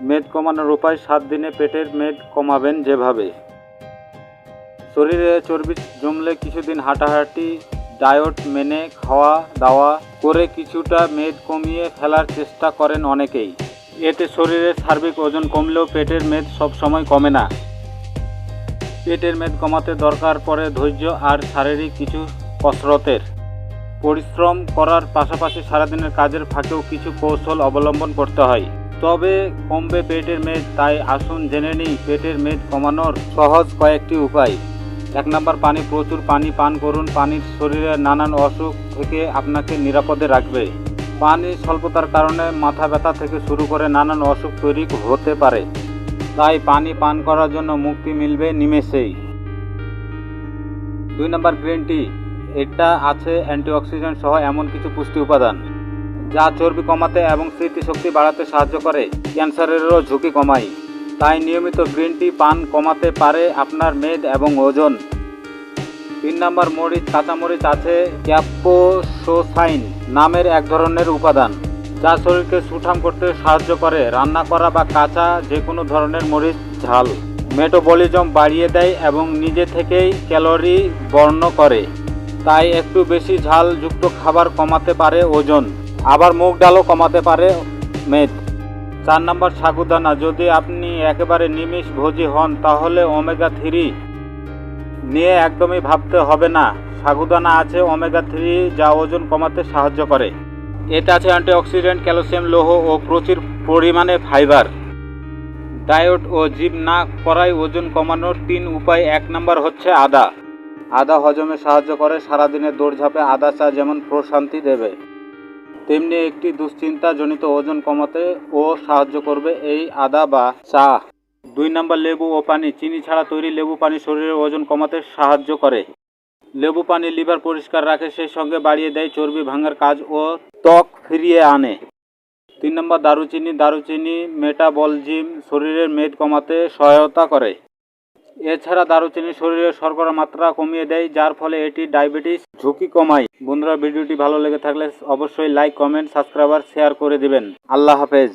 মেদ কমানোর উপায় সাত দিনে পেটের মেদ কমাবেন যেভাবে। শরীরে চর্বি জমলে কিছুদিন হাঁটাহাঁটি, ডায়েট মেনে খাওয়া দাওয়া করে কিছুটা মেদ কমিয়ে ফেলার চেষ্টা করেন অনেকেই। এতে শরীরের সার্বিক ওজন কমলেও পেটের মেদ সবসময় কমে না। পেটের মেদ কমাতে দরকার পড়ে ধৈর্য আর শারীরিক কিছু কসরতের। পরিশ্রম করার পাশাপাশি সারাদিনের কাজের ফাঁকেও কিছু কৌশল অবলম্বন করতে হয়। তবে কমবে পেটের মেদ, তাই আসুন জেনে নিই পেটের মেদ কমানোর সহজ কয়েকটি উপায়। এক নম্বর, পানি, প্রচুর পানি পান করুন। পানির শরীরের নানান অসুখ থেকে আপনাকে নিরাপদে রাখবে। পানি স্বল্পতার কারণে মাথা ব্যথা থেকে শুরু করে নানান অসুখ তৈরি হতে পারে। তাই পানি পান করার জন্য মুক্তি মিলবে নিমেষেই। দুই নম্বর, গ্রিন টি। এটা আছে অ্যান্টিঅক্সিডেন্ট সহ এমন কিছু পুষ্টি উপাদান। যা চর্বি কমাতে এবং স্মৃতিশক্তি বাড়াতে সাহায্য করে। ক্যান্সারেরও ঝুঁকি কমায়। তাই নিয়মিত গ্রিন টি পান কমাতে পারে আপনার মেদ এবং ওজন। তিন নম্বর মরিচ কাঁচামরিচ আছে ক্যাপোসোসাইন নামের এক ধরনের উপাদান, যা শরীরকে সুঠাম করতে সাহায্য করে। রান্না করা বা কাঁচা যে কোনো ধরনের মরিচ, ঝাল, মেটাবলিজম বাড়িয়ে দেয় এবং নিজে থেকেই ক্যালোরি বর্ণ করে। তাই একটু বেশি ঝালযুক্ত খাবার কমাতে পারে ওজন। আবার মুগ ডালও কমাতে পারে মেদ। চার নম্বর, সাগুদানা, যদি আপনি একেবারে নিমিষ ভোজি হন, তাহলে ওমেগা থ্রি নিয়ে একদমই ভাবতে হবে না। সাগুদানা আছে, ওমেগা থ্রি যা ওজন কমাতে সাহায্য করে। এটা আছে অ্যান্টিঅক্সিডেন্ট, ক্যালসিয়াম, লৌহ ও প্রচুর পরিমাণে ফাইবার। ডায়েট ও জিম না করাই ওজন কমানোর তিন উপায়। এক নম্বর হচ্ছে আদা। আদা হজমে সাহায্য করে, সারাদিনের দৌড়ঝাঁপে আদা চা যেমন প্রশান্তি দেবে। তেমনি একটি দুশ্চিন্তাজনিত ওজন কমাতে ও সাহায্য করবে এই আদা বা চা। দুই নম্বর লেবু ও পানি, চিনি ছাড়া তৈরি লেবু পানি শরীরের ওজন কমাতে সাহায্য করে। লেবু পানি লিভার পরিষ্কার রাখে, সেই সঙ্গে বাড়িয়ে দেয়, চর্বি ভাঙার কাজ ও ত্বক ফিরিয়ে আনে। তিন নম্বর দারুচিনি দারুচিনি মেটাবলজিম শরীরের মেদ কমাতে সহায়তা করে। এছাড়া দারুচিনি শরীরে শর্করা মাত্রা কমিয়ে দেয়, যার ফলে এটি ডায়াবেটিস ঝুঁকি কমাই। বন্ধুরা, ভিডিওটি ভালো লেগে থাকলে অবশ্যই লাইক কমেন্ট সাবস্ক্রাইবার শেয়ার করে দিবেন। আল্লাহ হাফেজ।